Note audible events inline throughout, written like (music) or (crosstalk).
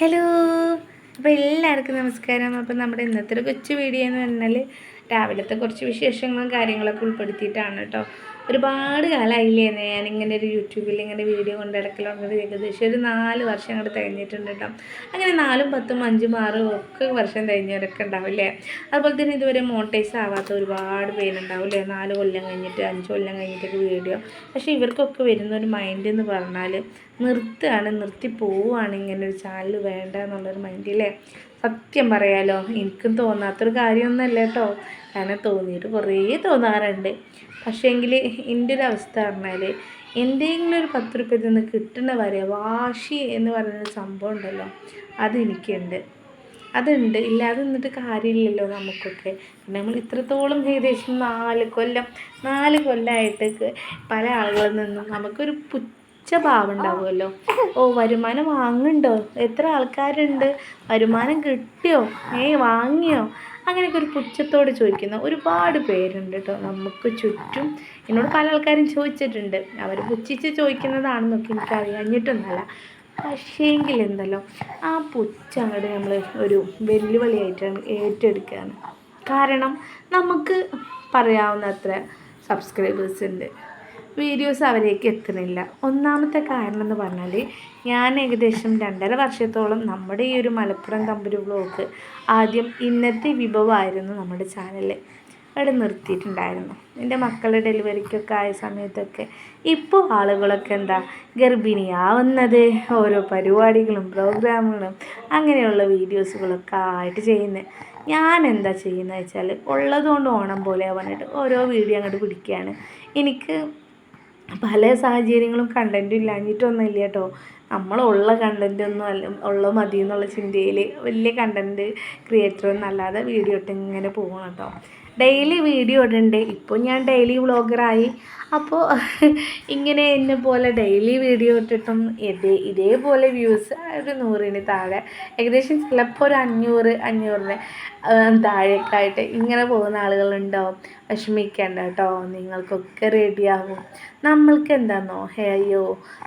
Hello അപ്പോൾ എല്ലാവർക്കും നമസ്കാരം. അപ്പോൾ നമ്മുടെ ഇന്നത്തെ ഒരു കൊച്ചു വീഡിയോ എന്ന് പറഞ്ഞാൽ രാവിലത്തെ കുറച്ച് വിശേഷങ്ങളും കാര്യങ്ങളൊക്കെ ഉൾപ്പെടുത്തിയിട്ടാണ് കേട്ടോ. ഒരുപാട് കാലമായില്ലേ ഇങ്ങനെ ഒരു യൂട്യൂബിൽ ഇങ്ങനെ വീഡിയോ കൊണ്ട് ഇടക്കലുണ്ട് ഏകദേശം ഒരു നാല് വർഷം അങ്ങോട്ട് തികഞ്ഞിട്ടുണ്ട് കേട്ടോ അങ്ങനെ നാലും പത്തും അഞ്ചും ആറും ഒക്കെ വർഷം തികഞ്ഞവരൊക്കെ ഉണ്ടാവില്ലേ അതുപോലെ തന്നെ ഇതുവരെ മോട്ടൈസ് ആവാത്ത ഒരുപാട് പേരുണ്ടാവില്ലേ നാല് കൊല്ലം കഴിഞ്ഞിട്ട് അഞ്ച് കൊല്ലം കഴിഞ്ഞിട്ടൊക്കെ വീഡിയോ. പക്ഷേ ഇവർക്കൊക്കെ വരുന്ന ഒരു മൈൻഡ് എന്ന് പറഞ്ഞാൽ നിർത്തുകയാണ് നിർത്തി പോവുകയാണ് ഇങ്ങനെ ഒരു ചാനൽ വേണ്ട എന്നുള്ളൊരു മൈൻഡ് അല്ലേ സത്യം പറയാലോ എനിക്കും തോന്നാത്തൊരു കാര്യമൊന്നുമല്ല കേട്ടോ കാരണം തോന്നിയിട്ട് കുറേ തോന്നാറുണ്ട്. പക്ഷേങ്കിൽ എന്റെ ഒരു അവസ്ഥ പറഞ്ഞാൽ എന്തെങ്കിലും ഒരു പത്ത് രൂപയിൽ നിന്ന് കിട്ടണ വരെ വാശി എന്ന് പറയുന്ന സംഭവം ഉണ്ടല്ലോ അതെനിക്കുണ്ട് അതുണ്ട്. ഇല്ലാതെ നിന്നിട്ട് കാര്യമില്ലല്ലോ നമുക്കൊക്കെ. പിന്നെ നമ്മൾ ഇത്രത്തോളം ഏകദേശം നാല് കൊല്ലം നാല് കൊല്ലമായിട്ട് പല ആളുകളിൽ നിന്നും നമുക്കൊരു പുച്ഛ ഭാവം ഉണ്ടാവുമല്ലോ. ഓ വരുമാനം വാങ്ങുന്നുണ്ടോ? എത്ര ആൾക്കാരുണ്ട്? വരുമാനം കിട്ടിയോ? ഏ വാങ്ങിയോ? അങ്ങനെയൊക്കെ ഒരു പുച്ഛത്തോട് ചോദിക്കുന്ന ഒരുപാട് പേരുണ്ട് കേട്ടോ. നമുക്ക് ചുറ്റും എന്നോട് പല ആൾക്കാരും ചോദിച്ചിട്ടുണ്ട്. അവർ പുച്ഛിച്ച് ചോദിക്കുന്നതാണെന്നൊക്കെ എനിക്ക് അറിയാഞ്ഞിട്ടൊന്നുമല്ല പക്ഷേങ്കിൽ എന്തല്ലോ ആ പുച്ഛം അങ്ങോട്ട് നമ്മൾ ഒരു വെല്ലുവിളിയായിട്ടാണ് ഏറ്റെടുക്കുകയാണ്. കാരണം നമുക്ക് പറയാവുന്ന അത്ര സബ്സ്ക്രൈബേഴ്സ് ഉണ്ട്. വീഡിയോസ് അവരേക്ക് എത്തുന്നില്ല. ഒന്നാമത്തെ കാരണം എന്ന് പറഞ്ഞാൽ ഞാൻ ഏകദേശം രണ്ടര വർഷത്തോളം നമ്മുടെ ഈ ഒരു മലപ്പുറം തമ്പുരു വ്ലോഗ് ആദ്യം ഇന്നത്തെ വിഭവമായിരുന്നു നമ്മുടെ ചാനലിൽ അവിടെ നിർത്തിയിട്ടുണ്ടായിരുന്നു. എന്റെ മക്കളുടെ ഡെലിവറിക്കൊക്കെ ആയ സമയത്തൊക്കെ ഇപ്പോൾ ആളുകളൊക്കെ എന്താ ഗർഭിണിയാവുന്നത്. ഓരോ പരിപാടികളും പ്രോഗ്രാമുകളും അങ്ങനെയുള്ള വീഡിയോസുകളൊക്കെ ആയിട്ട് ചെയ്യുന്നത് ഞാൻ എന്താ ചെയ്യുന്നത് വെച്ചാൽ ഉള്ളതുകൊണ്ട് ഓണം പോലെ പറഞ്ഞിട്ട് ഓരോ വീഡിയോ അങ്ങോട്ട് പിടിക്കുകയാണ് എനിക്ക് പല സാഹചര്യങ്ങളും കണ്ടന്റും ഇല്ലാഞ്ഞിട്ടൊന്നുമില്ല കേട്ടോ നമ്മളുള്ള കണ്ടന്റ് ഒന്നും അല്ല ഉള്ള മതി എന്നുള്ള ചിന്തയിൽ വലിയ കണ്ടന്റ് ക്രിയേറ്റർ എന്നല്ലാതെ വീഡിയോ ഇട്ട് ഇങ്ങനെ പോകണം കേട്ടോ ഡെയിലി വീഡിയോ ഇടണ്ട്. ഇപ്പോൾ ഞാൻ ഡെയിലി വ്ളോഗറായി അപ്പോൾ ഇങ്ങനെ എന്നെ പോലെ ഡെയിലി വീഡിയോ ഇട്ടിട്ടും ഇതേ ഇതേപോലെ വ്യൂസ് ഒരു നൂറിന് താഴെ. ഏകദേശം ചിലപ്പോൾ ഒരു അഞ്ഞൂറ് അഞ്ഞൂറിന് താഴേക്കായിട്ട് ഇങ്ങനെ പോകുന്ന ആളുകളുണ്ടാവും. വിഷമിക്കേണ്ട കേട്ടോ നിങ്ങൾക്കൊക്കെ റെഡിയാവും. നമ്മൾക്ക് ഹേ അയ്യോ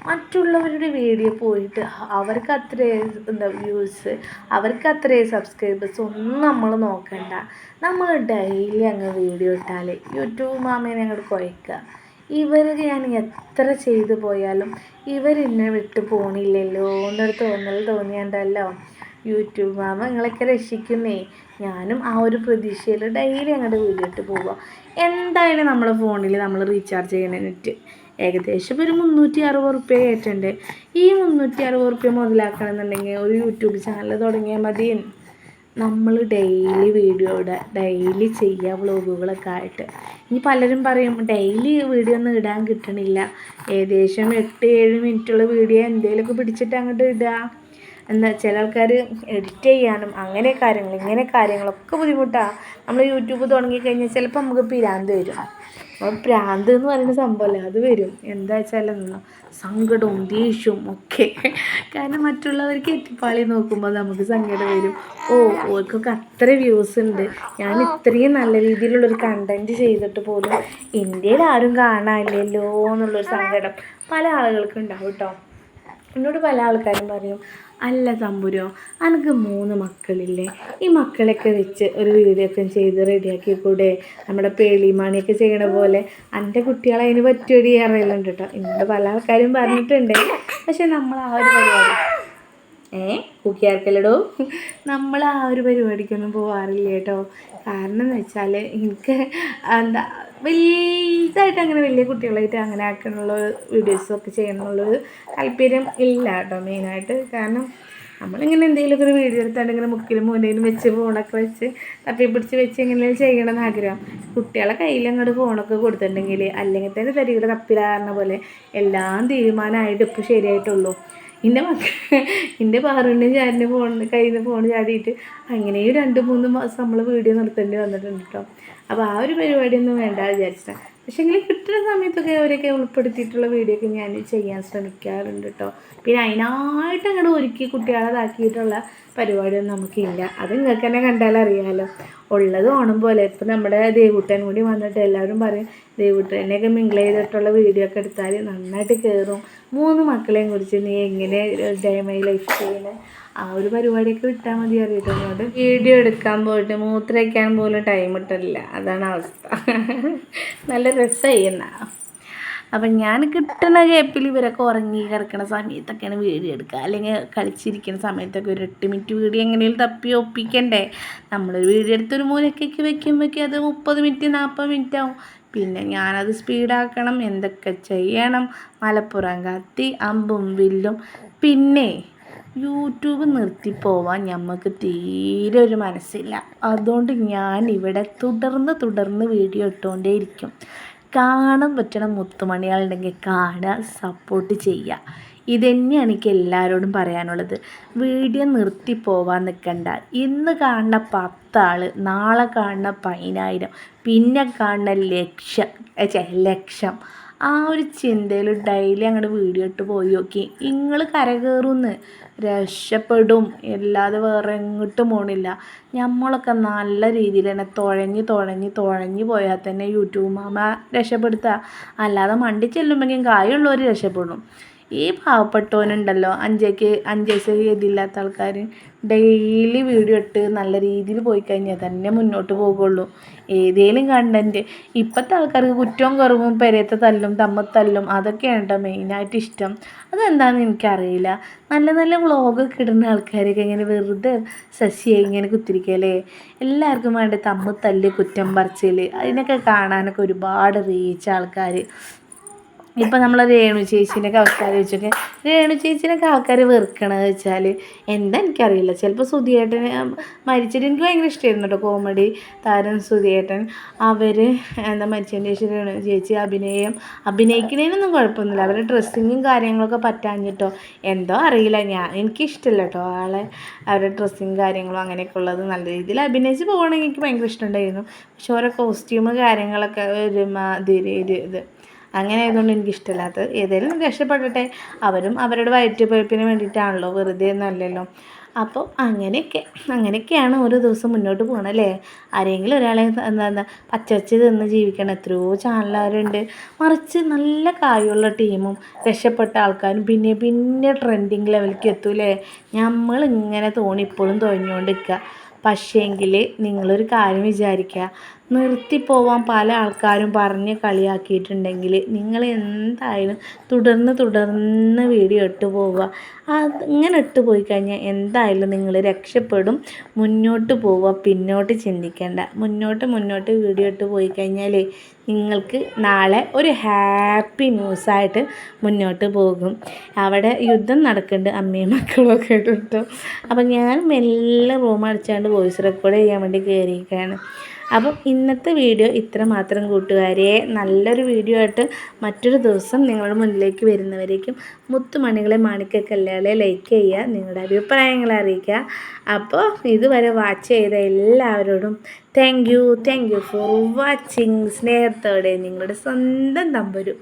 മറ്റുള്ളവരുടെ വീഡിയോ പോയിട്ട് അവർക്ക് അത്രേ എന്താ വ്യൂസ് അവർക്ക് അത്രേ സബ്സ്ക്രൈബേഴ്സ് ഒന്നും നമ്മൾ നോക്കണ്ട. നമ്മൾ ഡെയിലി അങ്ങ് വീഡിയോ ഇട്ടാൽ യൂട്യൂബ് മാമേനെ അങ്ങോട്ട് കുഴക്കുക ഇവർ ഞാൻ എത്ര ചെയ്തു പോയാലും ഇവർ എന്നെ വിട്ടു പോണില്ലല്ലോ എന്നൊരു തോന്നൽ തോന്നിയണ്ടല്ലോ. യൂട്യൂബ് മാമ നിങ്ങളൊക്കെ രക്ഷിക്കുന്നേ. ഞാനും ആ ഒരു പ്രതീക്ഷയിൽ ഡെയിലി അങ്ങോട്ട് വീട്ടിലിട്ട് പോവുക എന്തായാലും നമ്മളെ ഫോണിൽ നമ്മൾ റീചാർജ് ചെയ്യണ നെറ്റ് ഏകദേശം ഒരു മുന്നൂറ്റി അറുപത് റുപ്യ കയറ്റുണ്ട് ഈ മുന്നൂറ്റി അറുപത് റുപ്യ മുതലാക്കണമെന്നുണ്ടെങ്കിൽ ഒരു യൂട്യൂബ് ചാനൽ തുടങ്ങിയാൽ മതി. നമ്മൾ ഡെയിലി വീഡിയോ ഇടുക ഡെയിലി ചെയ്യുക വ്ളോഗുകളൊക്കെ ആയിട്ട്. ഇനി പലരും പറയും ഡെയിലി വീഡിയോ ഒന്നും ഇടാൻ കിട്ടണില്ല. ഏകദേശം എട്ട് ഏഴ് മിനിറ്റുള്ള വീഡിയോ എന്തെങ്കിലുമൊക്കെ പിടിച്ചിട്ട് അങ്ങോട്ട് ഇടുക എന്താ ചില ആൾക്കാർ എഡിറ്റ് ചെയ്യാനും അങ്ങനെ കാര്യങ്ങൾ ഇങ്ങനെ കാര്യങ്ങളൊക്കെ ബുദ്ധിമുട്ടാണ് നമ്മൾ യൂട്യൂബ് തുടങ്ങിക്കഴിഞ്ഞാൽ ചിലപ്പോൾ നമുക്ക് പിരാന്ത് വരും. അപ്പോൾ പ്രാന്ത് എന്ന് പറയുന്ന സംഭവമല്ല അത് വരും. എന്താ വെച്ചാൽ സങ്കടവും ദേഷ്യവും ഒക്കെ. കാരണം മറ്റുള്ളവർക്ക് എത്തിപ്പാളി നോക്കുമ്പോൾ നമുക്ക് സങ്കടം വരും. ഓ ഓർക്കൊക്കെ അത്ര വ്യൂസ് ഉണ്ട്. ഞാൻ ഇത്രയും നല്ല രീതിയിലുള്ളൊരു കണ്ടന്റ് ചെയ്തിട്ട് പോലും ഇന്ത്യയിൽ ആരും കാണാനില്ലല്ലോ എന്നുള്ളൊരു സങ്കടം പല ആളുകൾക്കും ഉണ്ടാവും കേട്ടോ എന്നോട് പല ആൾക്കാരും പറയും അല്ല തമ്പുരോ അനക്ക് മൂന്ന് മക്കളില്ലേ. ഈ മക്കളെയൊക്കെ വെച്ച് ഒരു വീഡിയോ ചെയ്ത് റെഡിയാക്കി കൂടെ. നമ്മുടെ പേളിമാണിയൊക്കെ ചെയ്യണ പോലെ എന്റെ കുട്ടികളെ അതിന് പറ്റിയൊരു അറിയലുണ്ട് കേട്ടോ. എന്നോട് പല ആൾക്കാരും പറഞ്ഞിട്ടുണ്ട്. പക്ഷെ നമ്മൾ ആ ഒരു പരിപാടി ഏ? കൂക്കിയാർക്കല്ലടോ നമ്മൾ ആ ഒരു പരിപാടിക്കൊന്നും പോകാറില്ല കേട്ടോ. കാരണം എന്ന് വെച്ചാൽ എനിക്ക് എന്താ വലുതായിട്ട് അങ്ങനെ വലിയ കുട്ടികളായിട്ട് അങ്ങനെ ആക്കാനുള്ള വീഡിയോസൊക്കെ ചെയ്യണമെന്നുള്ളൊരു താല്പര്യം ഇല്ല കേട്ടോ മെയിനായിട്ട് കാരണം നമ്മളിങ്ങനെ എന്തെങ്കിലുമൊക്കെ ഒരു വീഡിയോ എടുത്താണ്ട് ഇങ്ങനെ മുക്കിലും മൂലയിലും വെച്ച് ഫോണൊക്കെ വെച്ച് തപ്പി പിടിച്ച് വെച്ച് എങ്ങനെ ചെയ്യണമെന്ന് ആഗ്രഹം. കുട്ടികളെ കയ്യിൽ അങ്ങോട്ട് ഫോണൊക്കെ കൊടുത്തിട്ടുണ്ടെങ്കിൽ അല്ലെങ്കിൽ തന്നെ തരികയുടെ തപ്പിലാകുന്ന പോലെ എല്ലാം തീരുമാനമായിട്ട് ഇപ്പോൾ ശരിയായിട്ടുള്ളൂ. എന്റെ മക്ക എന്റെ പാറുവിന്റെ ചാരിന്റെ ഫോണിന് കയ്യിൽ നിന്ന് ഫോൺ ചാടിയിട്ട് അങ്ങനെയും രണ്ട് മൂന്ന് മാസം നമ്മൾ വീഡിയോ നടത്തേണ്ടി വന്നിട്ടുണ്ട് കേട്ടോ അപ്പോൾ ആ ഒരു പരിപാടിയൊന്നും വേണ്ട വിചാരിച്ചാൽ പക്ഷേ എങ്കിൽ കിട്ടുന്ന സമയത്തൊക്കെ അവരൊക്കെ ഉൾപ്പെടുത്തിയിട്ടുള്ള വീഡിയോ ഒക്കെ ഞാൻ ചെയ്യാൻ ശ്രമിക്കാറുണ്ട് കേട്ടോ പിന്നെ അതിനായിട്ട് അങ്ങോട്ട് ഒരുക്കി കുട്ടികളതാക്കിയിട്ടുള്ള പരിപാടിയൊന്നും നമുക്കില്ല. അത് നിങ്ങൾക്ക് തന്നെ കണ്ടാൽ അറിയാമല്ലോ ഉള്ളത് ഓണം പോലെ. ഇപ്പം നമ്മുടെ ദേവൂട്ടൻ കൂടി വന്നിട്ട് എല്ലാവരും പറയും ദേവൂട്ടനെയൊക്കെ മിങ്കിൾ ചെയ്തിട്ടുള്ള വീഡിയോ ഒക്കെ എടുത്താൽ നന്നായിട്ട് കയറും മൂന്ന് മക്കളെയും കുറിച്ച് നീ എങ്ങനെ ഡേ മൈ ലൈഫ് ചെയ്യുന്നത് ആ ഒരു പരിപാടിയൊക്കെ വിട്ടാൽ മതി അറിയട്ടോ. വീഡിയോ എടുക്കാൻ പോയിട്ട് മൂത്രയ്ക്കാൻ പോലും ടൈം ഇട്ടില്ല അതാണ് അവസ്ഥ. (laughs) നല്ല രസമായി എന്നാ. അപ്പം ഞാൻ കിട്ടുന്ന ഗ്യാപ്പിൽ ഇവരൊക്കെ ഉറങ്ങി കിടക്കുന്ന സമയത്തൊക്കെയാണ് വീഡിയോ എടുക്കുക. അല്ലെങ്കിൽ കളിച്ചിരിക്കുന്ന സമയത്തൊക്കെ ഒരു എട്ട് മിനിറ്റ് വീഡിയോ എങ്ങനെയും തപ്പി ഒപ്പിക്കണ്ടേ? നമ്മളൊരു വീഡിയോ എടുത്തൊരു മൂലക്കേക്ക് വെക്കുമ്പോഴേക്കും അത് മുപ്പത് മിനിറ്റ് നാൽപ്പത് മിനിറ്റ് ആവും. പിന്നെ ഞാനത് സ്പീഡാക്കണം എന്തൊക്കെ ചെയ്യണം മലപ്പുറം കത്തി അമ്പും വില്ലും. പിന്നെ യൂട്യൂബ് നിർത്തിപ്പോവാൻ നമുക്ക് തീരെ ഒരു മനസ്സില്ല. അതുകൊണ്ട് ഞാൻ ഇവിടെ തുടർന്ന് തുടർന്ന് വീഡിയോ ഇട്ടുകൊണ്ടേയിരിക്കും കാണാൻ പറ്റണ മുത്തുമണികളുണ്ടെങ്കിൽ കാണുക സപ്പോർട്ട് ചെയ്യുക. ഇതന്നെയാണ് എനിക്ക് എല്ലാവരോടും പറയാനുള്ളത്. വീഡിയോ നിർത്തി പോവാൻ നിൽക്കണ്ട ഇന്ന് കാണുന്ന പത്താൾ നാളെ കാണുന്ന പതിനായിരം പിന്നെ കാണുന്ന ലക്ഷം ലക്ഷം. ആ ഒരു ചിന്തയിൽ ഡെയിലി അങ്ങോട്ട് വീഡിയോ ഇട്ട് പോയി നോക്കി. നിങ്ങൾ കരകയറുമെന്ന് രക്ഷപ്പെടും. അല്ലാതെ വേറെ എങ്ങോട്ടും പോണില്ല. നമ്മളൊക്കെ നല്ല രീതിയിൽ തന്നെ തുഴഞ്ഞ് തുഴഞ്ഞ് തുഴഞ്ഞ് പോയാൽ തന്നെ യൂട്യൂബ് മാമ രക്ഷപ്പെടുത്തുക അല്ലാതെ മണ്ടി ചെല്ലുമ്പോഴേക്കും കായുള്ളവർ രക്ഷപ്പെടും. ഈ പാവപ്പെട്ടവനുണ്ടല്ലോ. അഞ്ചേക്ക് അഞ്ചേസ് ഇതില്ലാത്ത ആൾക്കാർ ഡെയിലി വീഡിയോ ഇട്ട് നല്ല രീതിയിൽ പോയി കഴിഞ്ഞാൽ തന്നെ മുന്നോട്ട് പോകുള്ളൂ. ഏതേലും കണ്ടന്റ് ഇപ്പോഴത്തെ ആൾക്കാർക്ക് കുറ്റവും കുറവും പെരയത്തെ തല്ലും തമ്മ തല്ലും അതൊക്കെയാണ് കേട്ടോ മെയിനായിട്ട് ഇഷ്ടം. അതെന്താണെന്ന് എനിക്കറിയില്ല. നല്ല നല്ല വ്ളോഗൊക്കെ ഇടുന്ന ആൾക്കാരൊക്കെ ഇങ്ങനെ വെറുതെ സസ്യായി ഇങ്ങനെ കുത്തിരിക്കല്ലേ എല്ലാവർക്കും വേണ്ട തമ്മത്തല്ല് തല്ല് കുറ്റം പറച്ചിൽ അതിനൊക്കെ കാണാനൊക്കെ ഒരുപാട് റീച്ച് ആൾക്കാർ ഇപ്പം നമ്മൾ രേണു ചേച്ചീനൊക്കെ ആൾക്കാർ ചോദിച്ചൊക്കെ രേണു ചേച്ചീനൊക്കെ ആൾക്കാർ വെറുക്കണത് വെച്ചാൽ എന്താ എനിക്കറിയില്ല. ചിലപ്പോൾ സുധിയേട്ടൻ മരിച്ചിട്ട് എനിക്ക് ഭയങ്കര ഇഷ്ടമായിരുന്നു കേട്ടോ കോമഡി താരം സുധിയേട്ടൻ. അവർ എന്താ മരിച്ചതിന് ശേഷം രേണു ചേച്ചി അഭിനയം അഭിനയിക്കുന്നതിനൊന്നും കുഴപ്പമൊന്നുമില്ല. അവരുടെ ഡ്രസ്സിങ്ങും കാര്യങ്ങളൊക്കെ പറ്റാഞ്ഞിട്ടോ. എന്തോ അറിയില്ല. ഞാൻ എനിക്കിഷ്ടമല്ല കേട്ടോ ആളെ അവരുടെ ഡ്രസ്സിങ് കാര്യങ്ങളും അങ്ങനെയൊക്കെ ഉള്ളത്. നല്ല രീതിയിൽ അഭിനയിച്ച് പോകണമെങ്കിൽ എനിക്ക് ഭയങ്കര ഇഷ്ടമുണ്ടായിരുന്നു പക്ഷെ ഓരോ കോസ്റ്റ്യൂമ് കാര്യങ്ങളൊക്കെ ഒരു മാതിരി ഒരു ഇത്. അങ്ങനെ ആയതുകൊണ്ട് എനിക്ക് ഇഷ്ടമില്ലാത്തത് ഏതായാലും രക്ഷപ്പെടട്ടെ. അവരും അവരുടെ വയറ്റുപഴുപ്പിന് വേണ്ടിയിട്ടാണല്ലോ. വെറുതെ ഒന്നല്ലല്ലോ അപ്പോൾ അങ്ങനെയൊക്കെ അങ്ങനെയൊക്കെയാണ് ഓരോ ദിവസം മുന്നോട്ട് പോകണം അല്ലേ? ആരെങ്കിലും ഒരാളെ എന്താ എന്താ പച്ചവച്ച് തിന്ന് ജീവിക്കണം. എത്രയോ ചാനലുകാരുണ്ട് മറിച്ച് നല്ല കായുള്ള ടീമും രക്ഷപ്പെട്ട ആൾക്കാരും പിന്നെ പിന്നെ ട്രെൻഡിങ് ലെവലിലേക്ക് എത്തൂലേ നമ്മൾ ഇങ്ങനെ തോണി ഇപ്പോഴും തുഴഞ്ഞുകൊണ്ടിരിക്കുക പക്ഷേങ്കിൽ നിങ്ങളൊരു കാര്യം വിചാരിക്കുക നിർത്തിപ്പോവാൻ പല ആൾക്കാരും പറഞ്ഞ് കളിയാക്കിയിട്ടുണ്ടെങ്കിൽ നിങ്ങൾ എന്തായാലും തുടർന്ന് തുടർന്ന് വീഡിയോ ഇട്ട് പോവുക. അങ്ങനെ ഇട്ട് പോയി കഴിഞ്ഞാൽ എന്തായാലും നിങ്ങൾ രക്ഷപ്പെടും. മുന്നോട്ട് പോവുക പിന്നോട്ട് ചിന്തിക്കേണ്ട. മുന്നോട്ട് മുന്നോട്ട് വീഡിയോ ഇട്ട് പോയി കഴിഞ്ഞാൽ നിങ്ങൾക്ക് നാളെ ഒരു ഹാപ്പി ന്യൂസായിട്ട് മുന്നോട്ട് പോകും. അവിടെ യുദ്ധം നടക്കുന്നുണ്ട് അമ്മയും മക്കളൊക്കെ ഒക്കെ ഇട്ടു അപ്പം ഞാൻ മെല്ലെ റൂം അടിച്ചാണ്ട് വോയിസ് റെക്കോർഡ് ചെയ്യാൻ വേണ്ടി കയറിയിരിക്കുകയാണ്. അപ്പം ഇന്നത്തെ വീഡിയോ ഇത്ര മാത്രം കൂട്ടുകാരെ. നല്ലൊരു വീഡിയോ ആയിട്ട് മറ്റൊരു ദിവസം നിങ്ങളുടെ മുന്നിലേക്ക് വരുന്നവരേക്കും മുത്തുമണികളെ മാണിക്കക്കല്ലാളെ ലൈക്ക് ചെയ്യുക നിങ്ങളുടെ അഭിപ്രായങ്ങൾ അറിയിക്കുക. അപ്പോൾ ഇതുവരെ വാച്ച് ചെയ്ത എല്ലാവരോടും thank you thank you for watching സ്നേഹത്തോടെ നിങ്ങളുടെ സ്വന്തം തമ്പുരു